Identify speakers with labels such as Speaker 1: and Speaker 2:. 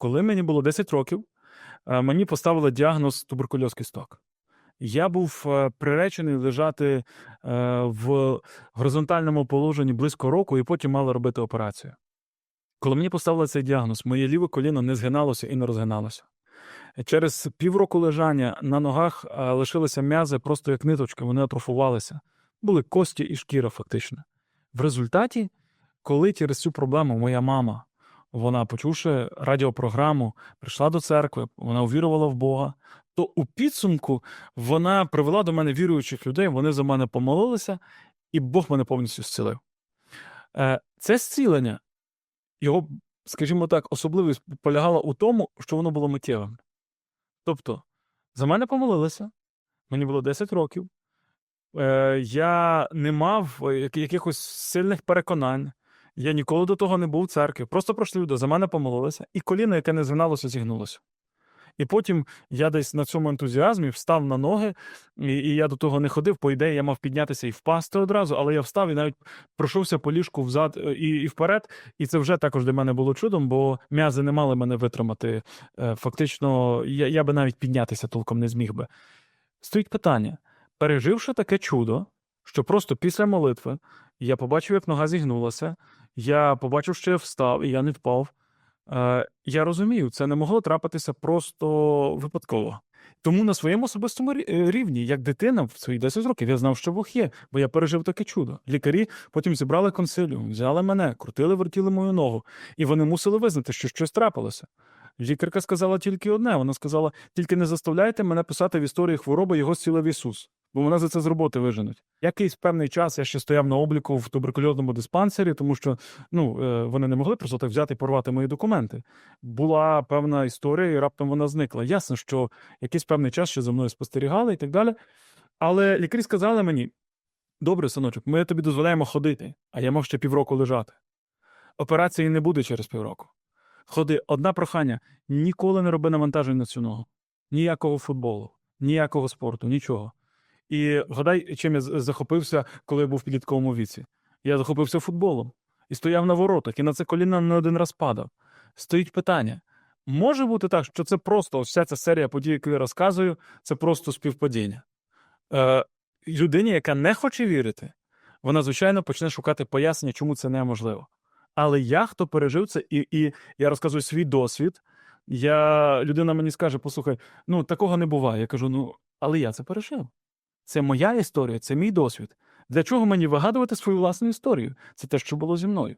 Speaker 1: Коли мені було 10 років, е, мені поставили діагноз туберкульоз кісток. Я був е, приречений лежати е, в горизонтальному положенні близько року і потім мали робити операцію. Коли мені поставили цей діагноз, моє ліве коліно не згиналося і не розгиналося. Через півроку лежання на ногах лишилися м'язи просто як ниточки, вони атрофувалися. Були кості і шкіра, фактично. В результаті, коли через цю проблему моя мама, вона, почувши радіопрограму, прийшла до церкви, вона увірувала в Бога, то у підсумку вона привела до мене віруючих людей, вони за мене помолилися, і Бог мене повністю зцілив. Е, Це зцілення, його, скажімо так, особливість полягала у тому, що воно було миттєвим. Тобто, за мене помолилися, мені було 10 років, е, я не мав е, якихось сильних переконань. Я ніколи до того не був у церкві. Просто пройшли люди, за мене помолилися, і коліно, яке не згиналося, зігнулося. І потім я десь на цьому ентузіазмі встав на ноги, і, і я до того не ходив. По ідеї, я мав піднятися і впасти одразу, але я встав і навіть пройшовся по ліжку взад е, і, і вперед. І це вже також для мене було чудом, бо м'язи не мали мене витримати. Е, Фактично, я, я би навіть піднятися толком не зміг би. Стоїть питання: переживши таке чудо, що просто після молитви я побачив, як нога зігнулася, я побачив, що я встав, і я не впав. Е, я розумію, це не могло трапитися просто випадково. Тому на своєму особистому е, рівні, як дитина в свої 10 років, я знав, що Бог є, бо я пережив таке чудо. Лікарі потім зібрали консиліум, взяли мене, крутили, вертіли мою ногу, і вони мусили визнати, що щось трапилося. Лікарка сказала тільки одне: вона сказала: тільки не заставляйте мене писати в історії хвороби його зцілив Ісус, бо мене за це з роботи виженуть. Якийсь певний час я ще стояв на обліку в туберкульозному диспансері, тому що ну, е, вони не могли просто так взяти і порвати мої документи. Була певна історія, і раптом вона зникла. Ясно, що якийсь певний час ще за мною спостерігали і так далі. Але лікарі сказали мені: добре, синочок, ми тобі дозволяємо ходити, а я мав ще півроку лежати. Операції не буде через півроку. Ходи, одна прохання: ніколи не роби навантажень на цю ногу. Ніякого футболу, ніякого спорту, нічого. І гадай, чим я захопився, коли я був в підлітковому віці. Я захопився футболом і стояв на воротах, і на це коліна не один раз падав. Стоїть питання: може бути так, що це просто вся ця серія подій, яку я розказую, це просто співпадіння. Е, людині, яка не хоче вірити, вона, звичайно, почне шукати пояснення, чому це неможливо. Але я, хто пережив це, і, і я розказую свій досвід. Я, людина мені скаже: послухай, ну такого не буває. Я кажу: ну, але я це пережив. Це моя історія, це мій досвід. Для чого мені вигадувати свою власну історію? Це те, що було зі мною.